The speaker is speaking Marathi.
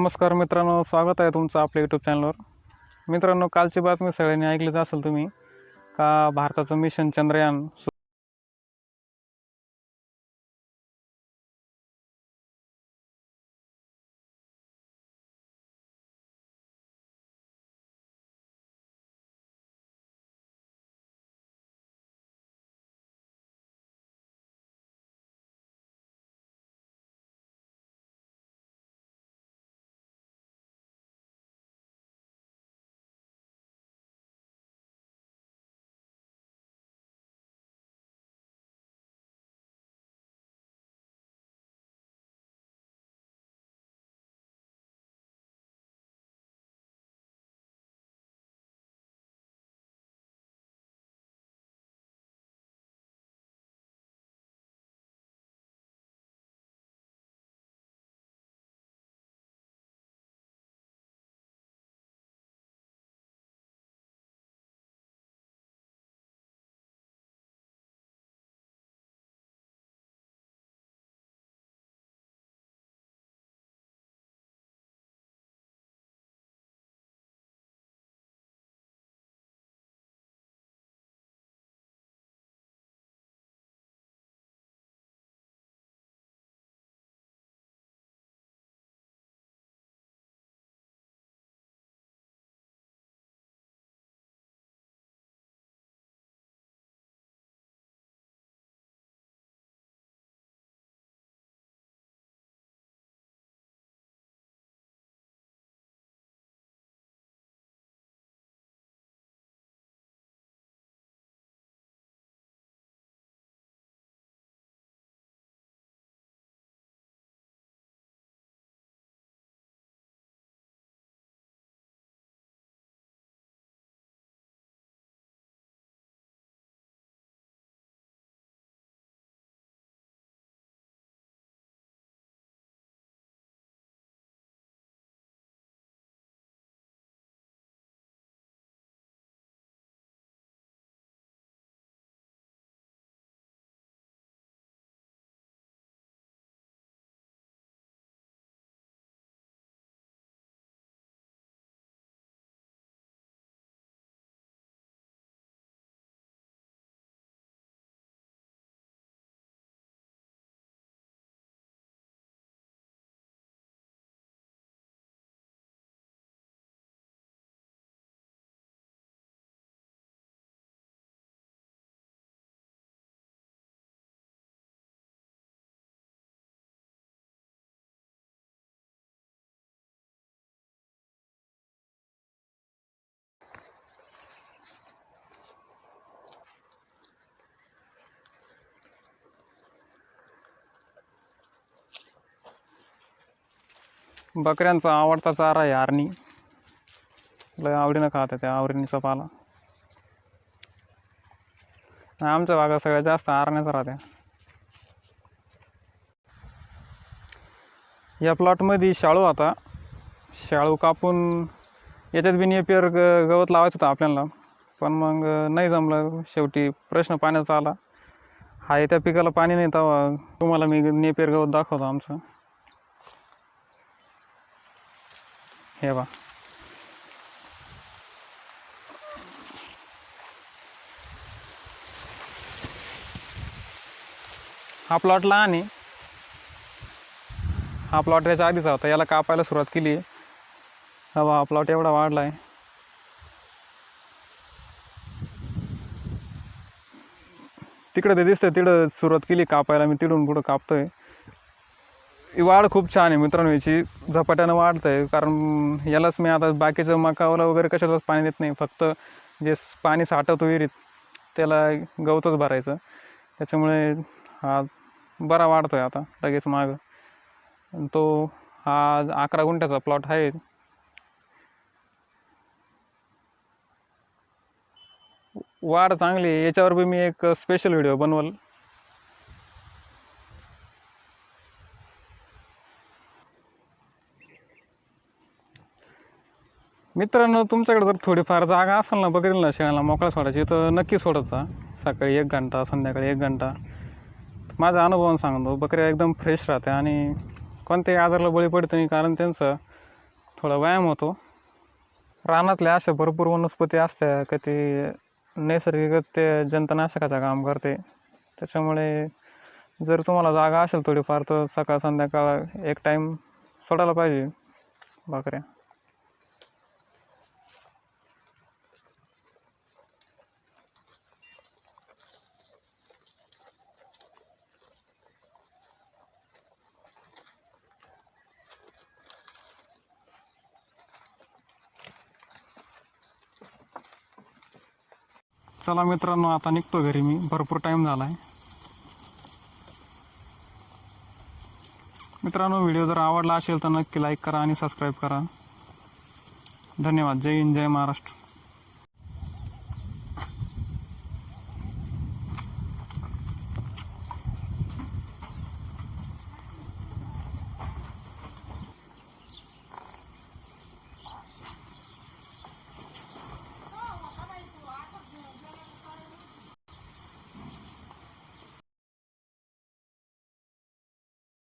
नमस्कार मित्रांनो स्वागत आहे तुमचं आपल्या यूट्यूब चॅनलवर मित्रांनो कालची बातमी सगळ्यांनी ऐकलीच असेल तुम्ही का भारताचं मिशन चंद्रयान बकऱ्यांचा आवडता चारा आहे आरणी लय आवडीनं खातात त्या आवरणीचा पाला आमच्या भागात सगळ्यात जास्त आरण्याचा राहत्या. या प्लॉटमध्ये शाळू आता शाळू कापून याच्यात बी नेपियर ग गवत लावायचं होतं आपल्याला. पण मग नाही जमलं. शेवटी प्रश्न पाण्याचा आला. हा त्या पिकाला पाणी नाही तेव्हा तुम्हाला मी नेपियर गवत दाखवतो आमचं. हे बा हा प्लॉट लहान आहे. हा प्लॉट त्याच्या आधीचा होता. याला कापायला सुरुवात केली हा बा हा प्लॉट एवढा वाढला आहे तिकडे ते दिसतंय तिकडं सुरुवात केली कापायला. मी तिकडून पुढं कापतोय. वाढ खूप छान आहे मित्रांनो याची झपाट्यानं वाढत आहे. कारण यालाच मी आता बाकीचं मकावला वगैरे कशालाच पाणी देत नाही. फक्त जे पाणी साठवतो विहिरीत त्याला गवतच भरायचं. त्याच्यामुळे हा बरा वाढतो आहे आता लगेच मागं. तो हा अकरा गुंठ्याचा प्लॉट आहे. वाढ चांगली याच्यावर बी मी एक स्पेशल व्हिडिओ बनवल. मित्रांनो तुमच्याकडे जर थोडीफार जागा असेल ना बकरीला शेळ्याला मोकळा सोडायची तर नक्की सोडायचा. सकाळी एक घंटा संध्याकाळी एक घंटा. माझ्या अनुभवानं सांगतो बकऱ्या एकदम फ्रेश राहते आणि कोणत्याही आजाराला बळी पडत नाही कारण त्यांचं थोडा व्यायाम होतो. रानातल्या अशा भरपूर वनस्पती असत्या का ते नैसर्गिकच ते जंतनाशकाचं काम करते. त्याच्यामुळे जर तुम्हाला जागा असेल थोडीफार तर सकाळ संध्याकाळ एक टाईम सोडायला पाहिजे बकऱ्या. चला मित्रांनो आता निघतो घरी मी. भरपूर टाईम झाला आहे मित्रांनो व्हिडिओ जर आवडला असेल तर नक्की लाईक करा आणि सबस्क्राईब करा. धन्यवाद. जय हिंद जय महाराष्ट्र.